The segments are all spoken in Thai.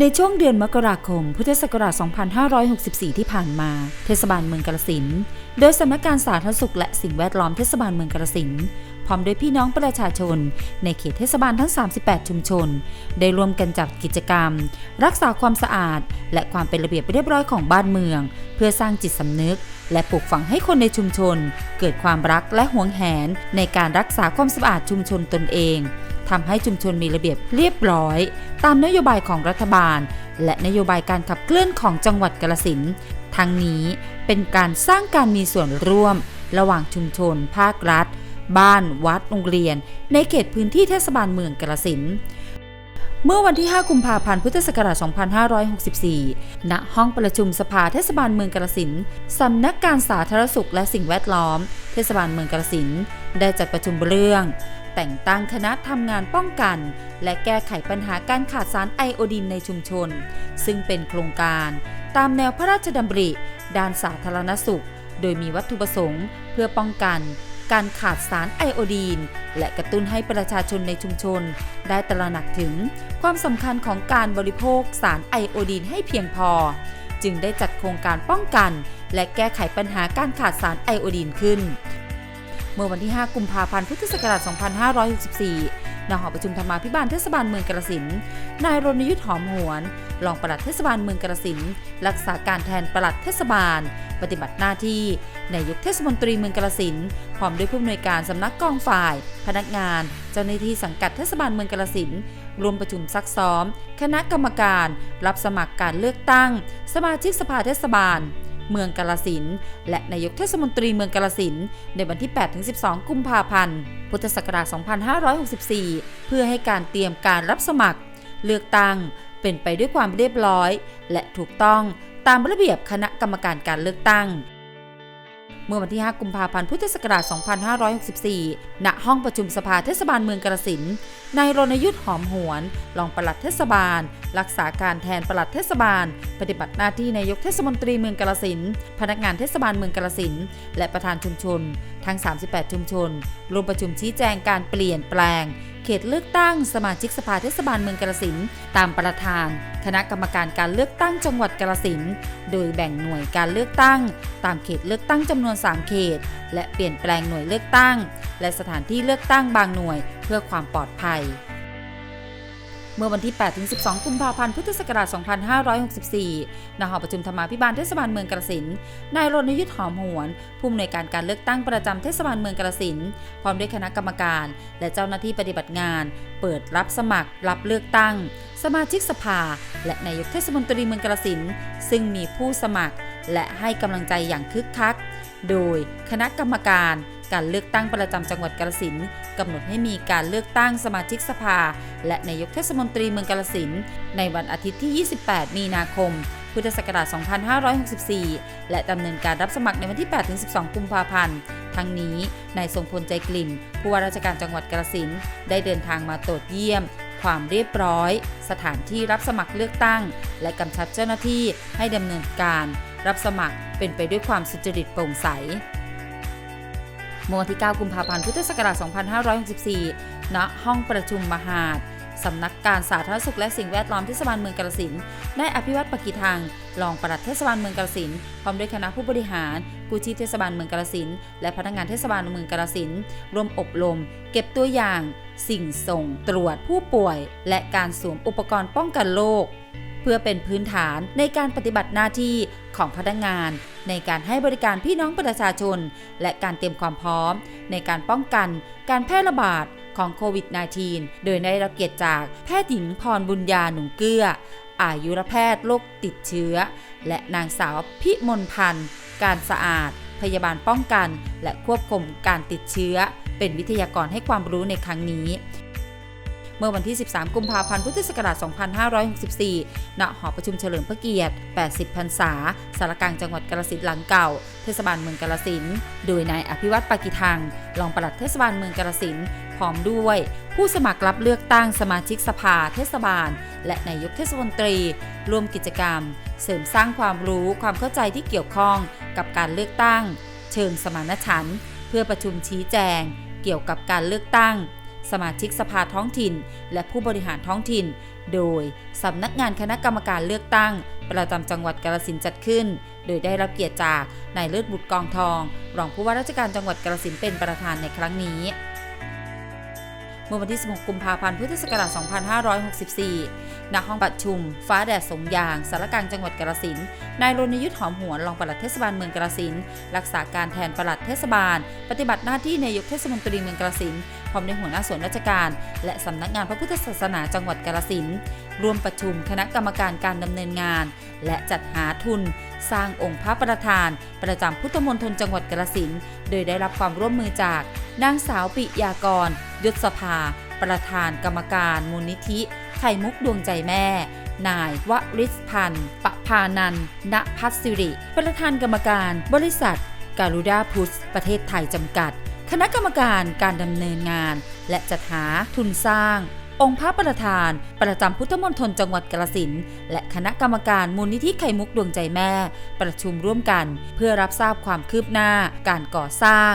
ในช่วงเดือนมกราคม พุทธศักราช 2564 ที่ผ่านมา เทศบาลเมืองกาลสิน โดยสำนักงานสาธารณสุขและสิ่งแวดล้อมเทศบาลเมืองกาลสิน พร้อมโดยพี่น้องประชาชน ในเขตเทศบาลทั้ง 38 ชุมชน ได้ร่วมกันจัดกิจกรรม รักษาความสะอาด และความเป็นระเบียบเรียบร้อยของบ้านเมือง เพื่อสร้างจิตสำนึก และปลูกฝังให้คนในชุมชน เกิดความรักและหวงแหนในการรักษาความสะอาดชุมชนตนเองทำให้ชุมชนมีระเบียบเรียบร้อย ตามนโยบายของรัฐบาล และนโยบายการขับเคลื่อนของจังหวัดกาฬสินทั้งนี้เป็นการสร้างการมีส่วนร่วม ระหว่างชุมชน ภาครัฐ บ้าน วัด โรงเรียน ในเขตพื้นที่เทศบาลเมืองกาฬสิน เมื่อวันที่ 5 กุมภาพันธ์ พุทธศักราช 2564 ณ ห้องประชุมสภาเทศบาลเมืองกาฬสินสำนักการสาธารณสุขและสิ่งแวดล้อม เทศบาลเมืองกาฬสินได้จัดประชุมเรื่อง แต่งตั้งคณะทำงานป้องกัน และแก้ไขปัญหาการขาดสารไอโอดีนในชุมชน ซึ่งเป็นโครงการตามแนวพระราชดำริ ด้านสาธารณสุข โดยมีวัตถุประสงค์ เพื่อป้องกัน การขาดสารไอโอดีน และกระตุ้นให้ประชาชนในชุมชน ได้ตระหนักถึงความสำคัญของการบริโภคสารไอโอดีนให้เพียงพอ จึงได้จัดโครงการป้องกัน และแก้ไขปัญหาการขาดสารไอโอดีนขึ้น เมื่อวันที่ 5 กุมภาพันธ์ พุทธศักราช 2564 ณหอประชุมธรรมาภิบาลเทศบาลเมืองกาฬสินนายรณยุทธ์หอมหวน รองปลัดเทศบาลเมืองกาฬสินรักษาการแทนปลัดเทศบาล ปฏิบัติหน้าที่นายกเทศมนตรีเมืองกาฬสินพร้อมด้วยผู้อำนวยการสำนักกองฝ่าย พนักงาน เจ้าหน้าที่สังกัดเทศบาลเมืองกาฬสินรวมประชุมซักซ้อม คณะกรรมการ รับสมัครการเลือกตั้ง สมาชิกสภาเทศบาล เมืองกาลสินและนายกเทศมนตรีเมืองกาลสินในวันที่ 8-12 กุมภาพันธ์ พุทธศักราช 2564 เพื่อให้การเตรียมการรับสมัคร เลือกตั้งเป็นไปด้วยความเรียบร้อย และถูกต้องตามระเบียบคณะกรรมการการเลือกตั้ง เมื่อวันที่ 5 กุมภาพันธ์ พุทธศักราช 2564 ณ ห้องประชุมสภาเทศบาลเมืองกาฬสิน นายรณยุทธ์หอมหวน รองปลัดเทศบาล รักษาการแทนปลัดเทศบาล ปฏิบัติหน้าที่นายกเทศมนตรีเมืองกาฬสินพนักงานเทศบาลเมืองกาฬสินและประธานชุมชน ทั้ง 38 ชุมชนรวมประชุมชี้แจงการเปลี่ยนแปลง เขตเลือกตั้งสมาชิกสภาเทศบาลเมืองกาฬสินตามประธาน คณะกรรมการการเลือกตั้งจังหวัดกาฬสินโดยแบ่งหน่วยการเลือกตั้ง ตามเขตเลือกตั้งจำนวน 3 เขต และเปลี่ยนแปลงหน่วยเลือกตั้ง และสถานที่เลือกตั้งบางหน่วย พื่อความปลอดภัย เมื่อวันที่ 8-12 กุมภาพันธ์พุทธศักราช 2564ณหอประชุมธรรมาภิบาลเทศบาลเมืองกาฬสินนายรณยุทธ์หอมหวน ผู้อำนวยการการเลือกตั้งประจำเทศบาลเมืองกาฬสินพร้อมด้วยคณะกรรมการ และเจ้าหน้าที่ปฏิบัติงาน เปิดรับสมัคร รับเลือกตั้ง สมาชิกสภา และนายกเทศมนตรีเมืองกาฬสินซึ่งมีผู้สมัคร และให้กำลังใจอย่างคึกคัก โดยคณะกรรมการ การเลือกตั้งประจำจังหวัดกาฬสินกำหนดให้มีการเลือกตั้งสมาชิกสภา และนายกเทศมนตรีเมืองกาฬสินในวันอาทิตย์ที่ 28 มีนาคม พุทธศักราช 2564 และดำเนินการรับสมัครในวันที่ 8-12 กุมภาพันธ์ทั้งนี้นายทรงพลใจกลิ่น ผู้ว่าราชการจังหวัดกาฬสินได้เดินทางมาตรวจเยี่ยม ความเรียบร้อย สถานที่รับสมัครเลือกตั้ง และกำชับเจ้าหน้าที่ให้ดำเนินการ รับสมัครเป็นไปด้วยความสุจริตโปร่งใส มื่อวันที่ 9 กุมภาพันธ์พุทธศักราช 2564 ณ ห้องประชุมมหาดสำนักการสาธารณสุขและสิ่งแวดล้อมเทศบาลเมืองกาฬสินธุ์ได้อภิวัตปกิทังรองปลัดเทศบาลเมืองกาฬสินธุ์พร้อมด้วยคณะผู้บริหารกู้ชีพเทศบาลเมืองกาฬสินธุ์และพนักงานเทศบาลเมืองกาฬสินธุ์ร่วมอบรม เก็บตัวอย่าง สิ่งส่งตรวจผู้ป่วย และการสวมอุปกรณ์ป้องกันโรค เพื่อเป็นพื้นฐานในการปฏิบัติหน้าที่ของพนักงาน ในการให้บริการพี่น้องประชาชน และการเตรียมความพร้อม ในการป้องกัน การแพร่ระบาดของโควิด -19 โดยได้รับเกียรติจากแพทย์หญิงพรบุญญาหนุ่มเกื้อ อายุรแพทย์โรคติดเชื้อ และนางสาวพิมลพันธ์ การสะอาด พยาบาลป้องกัน และควบคุมการติดเชื้อ เป็นวิทยากรให้ความรู้ในครั้งนี้ มื่อวันที่ 13 กุมภาพันธ์พุทธศักราช 2564 ณ หอประชุมเฉลิมพระเกียรติ 80 พรรษา สารกลางจังหวัดกาฬสินหลังเก่า เทศบาลเมืองกาฬสิน โดยนายอภิวัตปากิทัง รองปลัดเทศบาลเมืองกาฬสิน พร้อมด้วย ผู้สมัครรับเลือกตั้งสมาชิกสภาเทศบาล และนายกเทศมนตรี ร่วมกิจกรรม เสริมสร้างความรู้ความเข้าใจที่เกี่ยวข้องกับการเลือกตั้ง เชิงสมานฉันท์เพื่อประชุมชี้แจง เกี่ยวกับการเลือกตั้ง สมาชิกสภาท้องถิ่น และผู้บริหารท้องถิ่น โดยสำนักงานคณะกรรมการเลือกตั้ง ประจำจังหวัดกาลสินจัดขึ้น โดยได้รับเกียรติจากนายเลิศบุตรกองทอง รองผู้ว่าราชการจังหวัดกาลสินเป็นประธานในครั้งนี้ มื่อวันที่ 16 กุมภาพันธ์ พุทธศักราช 2564 ณ ห้องประชุม ฟ้าแดดสงยาง สารกลางจังหวัดกาฬสินนายรณยุทธ์หอมหวน รองปลัดเทศบาลเมืองกาฬสินรักษาการแทนปลัดเทศบาล ปฏิบัติหน้าที่นายกเทศมนตรีเมืองกาฬสินพร้อมด้วยหัวหน้าส่วนราชการ และสำนักงานพระพุทธศาสนาจังหวัดกาฬสินร่วมประชุมคณะกรรมการการดำเนินงาน และจัดหาทุน สร้างองค์พระประธาน ประจำพุทธมณฑลจังหวัดกาฬสินโดยได้รับความร่วมมือจากนางสาวปิยากร ยศภา ประธานกรรมการมูลนิธิ ไข่มุกดวงใจแม่ นายวริศพันธ์ปะพานันณพัสสิริ ประธานกรรมการบริษัท การุดาพุทธประเทศไทยจำกัด คณะกรรมการการดำเนินงาน และจัดหาทุนสร้าง องค์พระประธาน ประจำพุทธมณฑลจังหวัดกาฬสินและคณะกรรมการมูลนิธิไข่มุกดวงใจแม่ ประชุมร่วมกัน เพื่อรับทราบความคืบหน้าการก่อสร้าง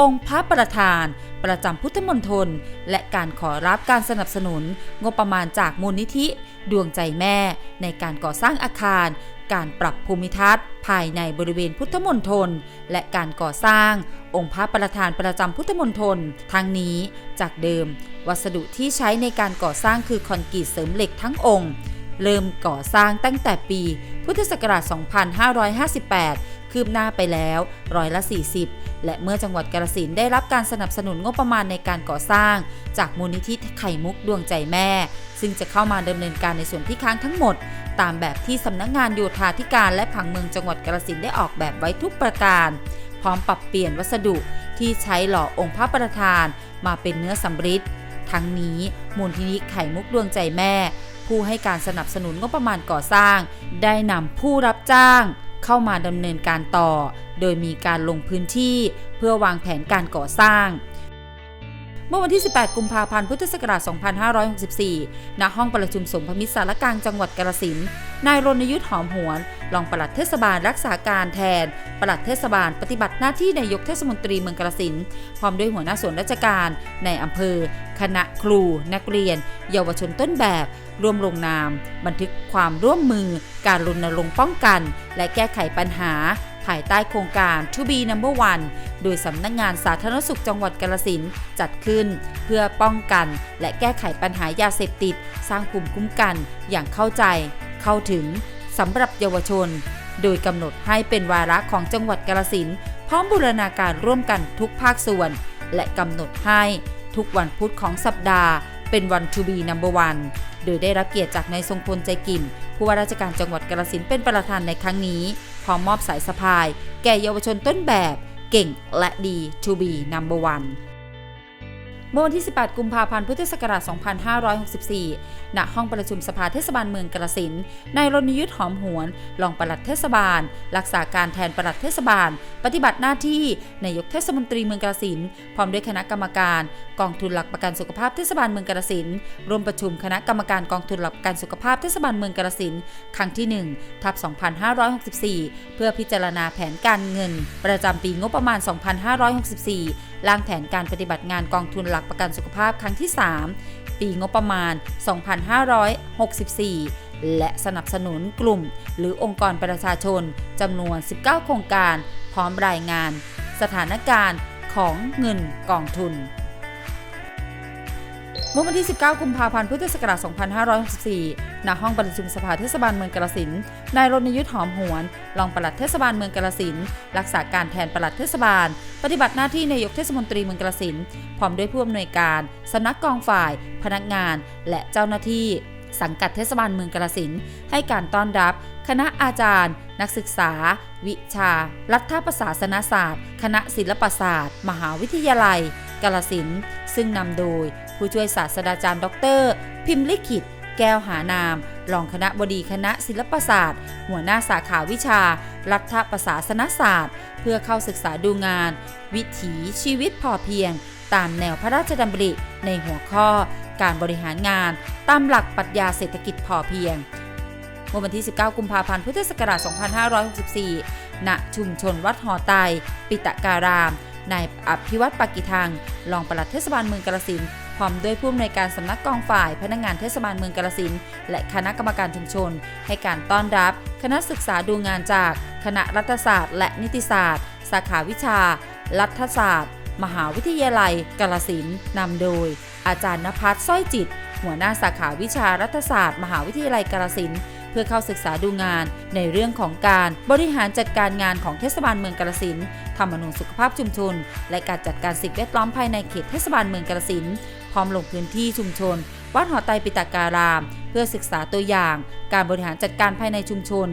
องค์พระประธาน ประจำพุทธมณฑลและการขอรับการสนับสนุนงบประมาณจากมูลนิธิ ดวงใจแม่ ในการก่อสร้างอาคาร การปรับภูมิทัศน์ ภายในบริเวณพุทธมณฑลและการก่อสร้าง องค์พระประธานประจำพุทธมณฑลทั้งนี้จากเดิม วัสดุที่ใช้ในการก่อสร้างคือคอนกรีตเสริมเหล็กทั้งองค์ เริ่มก่อสร้างตั้งแต่ปีพุทธศักราช 2558 คืบหน้าไปแล้วร้อยละ 40 และเมื่อจังหวัดกาฬสินได้รับการสนับสนุนงบประมาณในการก่อสร้าง จากมูลนิธิไข่มุกดวงใจแม่ ซึ่งจะเข้ามาดำเนินการในส่วนที่ค้างทั้งหมด ตามแบบที่สำนักงานโยธาธิการและผังเมืองจังหวัดกาฬสินได้ออกแบบไว้ทุกประการ พร้อมปรับเปลี่ยนวัสดุที่ใช้หล่อองค์พระประธาน มาเป็นเนื้อสำริดทั้งนี้มูลนิธิไข่มุกดวงใจแม่ ผู้ให้การสนับสนุนงบประมาณก่อสร้าง ได้นำผู้รับจ้าง เข้ามาดำเนินการต่อ โดยมีการลงพื้นที่เพื่อวางแผนการก่อสร้าง เมื่อวันที่ 18 กุมภาพันธ์ พุทธศักราช 2564 ณ ห้องประชุมสมพมิตรสารกลางจังหวัดกาฬสินนายรณยุทธ์หอมหวน รองปลัดเทศบาลรักษาการแทน ปลัดเทศบาลปฏิบัติหน้าที่นายกเทศมนตรีเมืองกาฬสินพร้อมด้วยหัวหน้าส่วนราชการในอำเภอ คณะครู นักเรียน เยาวชนต้นแบบ ร่วมลงนาม บันทึกความร่วมมือ การรณรงค์ป้องกัน และแก้ไขปัญหา ภายใต้โครงการ To be number one โดยสำนักงานสาธารณสุขจังหวัดกาฬสินจัดขึ้น เพื่อป้องกัน และแก้ไขปัญหายาเสพติด สร้างภูมิคุ้มกันอย่างเข้าใจ เข้าถึงสำหรับเยาวชน โดยกำหนดให้เป็นวาระของจังหวัดกาฬสินพร้อมบูรณาการร่วมกันทุกภาคส่วน และกำหนดให้ทุกวันพุธของสัปดาห์ เป็นวัน To be number one โดยได้รับเกียรติจากนายทรงพลใจกิ่มผู้ว่าราชการจังหวัดกาฬสินเป็นประธานในครั้งนี้ ร้อมมอบสายสะพาย แก่เยาวชนต้นแบบ เก่งและดี To be number one เมื่อวันที่ 18 กุมภาพันธ์ พุทธศักราช 2564 ณ ห้องประชุมสภาเทศบาลเมืองกาฬสินนายรณยุทธ์หอมหวน รองปลัดเทศบาล รักษาการแทนปลัดเทศบาล ปฏิบัติหน้าที่ นายกเทศมนตรีเมืองกาฬสินพร้อมด้วยคณะกรรมการ กองทุนหลักประกันสุขภาพเทศบาลเมืองกาฬสินร่วมประชุมคณะกรรมการกองทุนหลักประกันสุขภาพเทศบาลเมืองกาฬสินครั้งที่ 1 ทับ 2564 เพื่อพิจารณาแผนการเงิน ประจำปีงบประมาณ 2564ร่างแผนการปฏิบัติงานกองทุนหลักประกันสุขภาพครั้งที่ 3 ปีงบประมาณ 2564 และสนับสนุนกลุ่ม หรือองค์กรประชาชนจำนวน 19 โครงการ พร้อมรายงาน สถานการณ์ของเงินกองทุน มื่อวันที่ 19 กุมภาพันธ์พุทธศักราช 2564 ณ ห้องประชุมสภาเทศบาลเมืองกาฬสินนายรณยุทธ์หอมหวน รองปลัดเทศบาลเมืองกาฬสินรักษาการแทนปลัดเทศบาล ปฏิบัติหน้าที่นายกเทศมนตรีเมืองกาฬสินพร้อมด้วยผู้อำนวยการสำนักกองฝ่าย พนักงาน และเจ้าหน้าที่ สังกัดเทศบาลเมืองกาฬสินให้การต้อนรับ คณะอาจารย์ นักศึกษา วิชา รัฐประศาสนศาสตร์ คณะศิลปศาสตร์ มหาวิทยาลัย กาฬสินซึ่งนำโดยผู้ช่วยศาสตราจารย์ ดร พิมพ์ลิขิต แก้วหานาม รองคณะบดีคณะศิลปศาสตร์ หัวหน้าสาขาวิชา รัฐประศาสนศาสตร์ เพื่อเข้าศึกษาดูงาน วิถีชีวิตพอเพียง ตามแนวพระราชดำริ ในหัวข้อ การบริหารงาน ตามหลักปรัชญาเศรษฐกิจพอเพียงเมื่อวันที่ 19 กุมภาพันธ์ พุทธศักราช 2564 ณ ชุมชนวัดหอไตปิตการาม นายอภิวัตรปากิทังรองปลัดเทศบาลเมืองกาฬสินพร้อมด้วยผู้อำนวยการสำนักกองฝ่ายพนักงานเทศบาลเมืองกาฬสินและคณะกรรมการชุมชน ให้การต้อนรับ คณะศึกษาดูงานจาก คณะรัฐศาสตร์ และนิติศาสตร์ สาขาวิชา รัฐศาสตร์ มหาวิทยาลัยกาฬสินนำโดย อาจารย์นภัสสร้อยจิต หัวหน้าสาขาวิชารัฐศาสตร์ มหาวิทยาลัยกาฬสิน พื่อเข้าศึกษาดูงาน ในเรื่องของการบริหารจัดการงานของเทศบาลเมืองกาลสินธรรมนูญสุขภาพชุมชน และการจัดการสิ่งแวดล้อมภายในเขตเทศบาลเมืองกาลสินพร้อมลงพื้นที่ชุมชน วัดหอไตปิตาการาม เพื่อศึกษาตัวอย่าง การบริหารจัดการภายในชุมชน